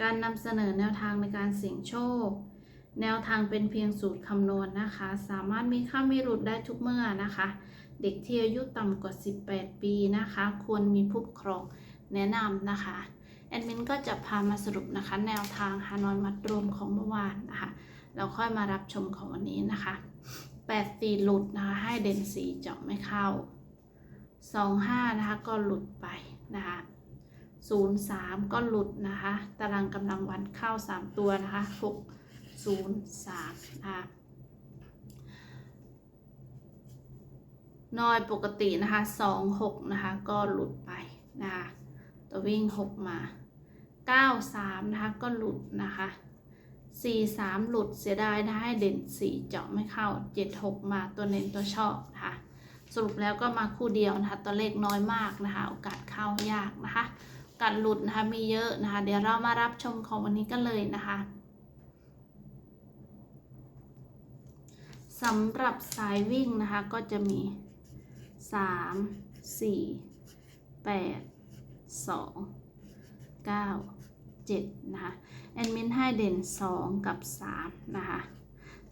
การนำเสนอแนวทางในการเสี่ยงโชค แนวทางเป็นเพียงสูตรคำนวณนะคะ สามารถมีค่ามีหลุดได้ทุกเมื่อนะคะ เด็กที่อายุต่ำกว่า 18 ปีนะคะ ควรมีผู้ปกครองแนะนำนะคะ แอดมินก็จะพามาสรุปนะคะ แนวทางฮานอยมัดรวมของเมื่อวานนะคะแล้วค่อยมารับชมของวันนี้นะคะ 8 4 หลุดนะคะ ให้เด่น 4 เจาะไม่เข้า 2 5 นะคะก็หลุดไป นะคะศูนย์สามก็หลุดนะคะ ตารางกำลังวันเข้าสามตัวนะคะหกศูนย์สามนะคะน้อยปกตินะคะสองหกนะคะ ก็หลุดไปนะคะตัววิ่งหกมาเก้าสามนะคะ ก็หลุดนะคะสี่สามหลุดเสียดายนะคะให้เด่นสี่เจาะไม่เข้าเจ็ดหกมาตัวเน้นตัวชอบนะคะสรุปแล้วก็มาคู่เดียวนะคะ ตัวเลขน้อยมากนะคะ โอกาสเข้ายากนะคะ การหลุดนะคะมีเยอะนะคะ เดี๋ยวเรามารับชมของวันนี้กันเลยนะคะสำหรับสายวิ่งนะคะ ก็จะมี 3 4 8 2 9 7 นะคะ แอดมินให้เด่น 2 กับ 3 นะคะ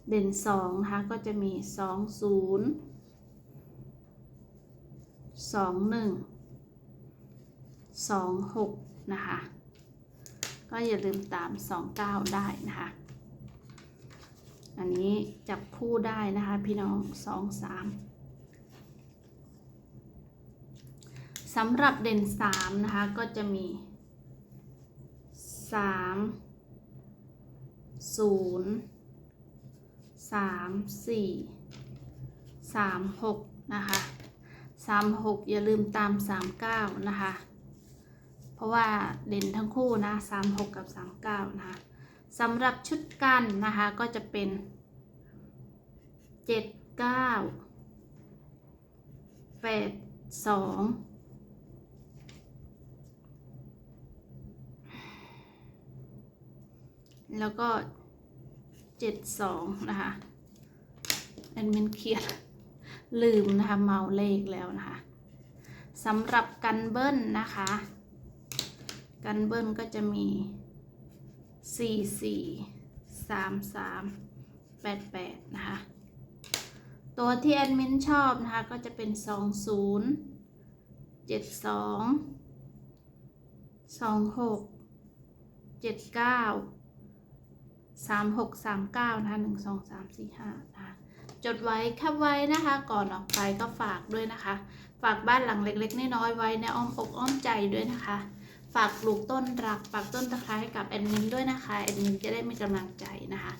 เด่น2นะคะก็จะมี 2 0 2 1 สองหกนะคะ ก็อย่าลืมตามสองเก้าได้นะคะ อันนี้จับคู่ได้นะคะ พี่น้องสองสามสำหรับเด่นสามนะคะ ก็จะมีสามศูนย์สามสี่สามหกนะคะสามหกอย่าลืมตามสามเก้านะคะ เพราะว่าเด่นทั้งคู่นะ36กับ39นะคะสำหรับชุดกันนะคะก็จะเป็น7 9 8 2แล้วก็7 2นะคะแอดมินเขียนลืมนะคะเมาเลขแล้วนะคะสำหรับกันเบิ้ลนะคะ กันเบิ้ลก็จะมี 4 4 3 3 8 8 นะคะ ตัวที่แอดมินชอบนะคะ ก็จะเป็น 2 0 7 2 2 6 7 9 3 6 3 9นะคะ1 2 3 4 5นะคะจดไว้แคปไว้นะคะ ก่อนออกไปก็ฝากด้วยนะคะ ฝากบ้านหลังเล็ก ๆ น้อยๆไว้ในอ้อมอกอ้อมใจด้วยนะคะ ฝากปลูกต้นรักฝากต้นตะไคร้ให้กับแอดมินด้วยนะคะแอดมินจะได้มีกำลังใจนะคะ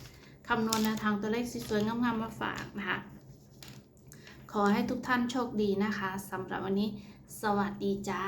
คำนวณแนวทางตัวเลขสวยๆงามๆมาฝากนะคะ ขอให้ทุกท่านโชคดีนะคะสำหรับวันนี้ สวัสดีจ้า